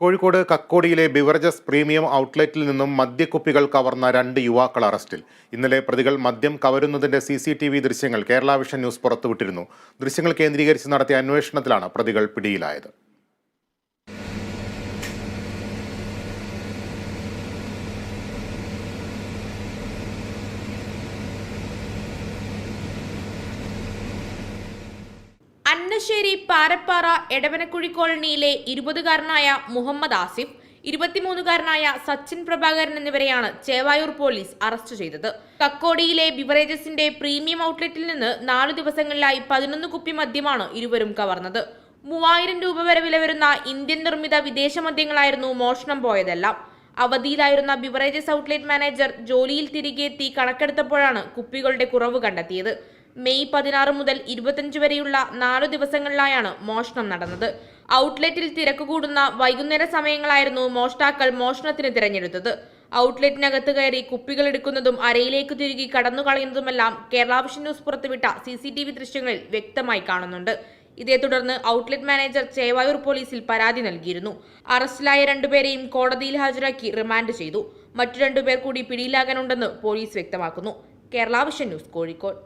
കോഴിക്കോട് കക്കോടിയിലെ Beverages premium ഔട്ട്ലെറ്റിൽ നിന്നും മദ്യക്കുപ്പികൾ കവർന്ന രണ്ട് യുവാക്കൾ അറസ്റ്റിൽ. ഇന്നലെ പ്രതികൾ മദ്യം കവരുന്നതിന്റെ സി സി ടി വി ദൃശ്യങ്ങൾ കേരള വിഷൻ ന്യൂസ് പുറത്തുവിട്ടിരുന്നു. ദൃശ്യങ്ങൾ കേന്ദ്രീകരിച്ച് നടത്തിയ അന്വേഷണത്തിലാണ് പ്രതികൾ പിടിയിലായത്. അന്നശ്ശേരി പാരപ്പാറ എടവനക്കുഴി കോളനിയിലെ ഇരുപതുകാരനായ മുഹമ്മദ് ആസിഫ് ഇരുപത്തിമൂന്നുകാരനായ സച്ചിൻ പ്രഭാകരൻ എന്നിവരെയാണ് ചേവായൂർ പോലീസ് അറസ്റ്റ് ചെയ്തത്. കക്കോടിയിലെ ബിവറേജസിന്റെ പ്രീമിയം ഔട്ട്ലെറ്റിൽ നിന്ന് നാലു ദിവസങ്ങളിലായി പതിനൊന്ന് കുപ്പി മദ്യമാണ് ഇരുവരും കവർന്നത്. മൂവായിരം രൂപ വരെ വില വരുന്ന ഇന്ത്യൻ നിർമ്മിത വിദേശ മദ്യങ്ങളായിരുന്നു മോഷണം പോയതെല്ലാം. അവധിയിലായിരുന്ന ബിവറേജസ് ഔട്ട്ലെറ്റ് മാനേജർ ജോലിയിൽ തിരികെ എത്തി കണക്കെടുത്തപ്പോഴാണ് കുപ്പികളുടെ കുറവ് കണ്ടെത്തിയത്. മെയ് പതിനാറ് മുതൽ ഇരുപത്തഞ്ച് വരെയുള്ള നാലു ദിവസങ്ങളിലായാണ് മോഷണം നടന്നത്. ഔട്ട്ലെറ്റിൽ തിരക്ക് കൂടുന്ന വൈകുന്നേര സമയങ്ങളായിരുന്നു മോഷ്ടാക്കൾ മോഷണത്തിന് തിരഞ്ഞെടുത്തത്. ഔട്ട്ലെറ്റിനകത്ത് കയറി കുപ്പികൾ എടുക്കുന്നതും അരയിലേക്ക് തിരികെ കടന്നു കളയുന്നതുമെല്ലാം കേരള വിഷൻ ന്യൂസ് പുറത്തുവിട്ട സി സി ടി വി ദൃശ്യങ്ങളിൽ വ്യക്തമായി കാണുന്നുണ്ട്. ഇതേ തുടർന്ന് ഔട്ട്ലെറ്റ് മാനേജർ ചേവായൂർ പോലീസിൽ പരാതി നൽകിയിരുന്നു. അറസ്റ്റിലായ രണ്ടുപേരെയും കോടതിയിൽ ഹാജരാക്കി റിമാൻഡ് ചെയ്തു. മറ്റു രണ്ടുപേർ കൂടി പിടിയിലാകാനുണ്ടെന്ന് പോലീസ് വ്യക്തമാക്കുന്നു. Kerala Vision news Kozhikode.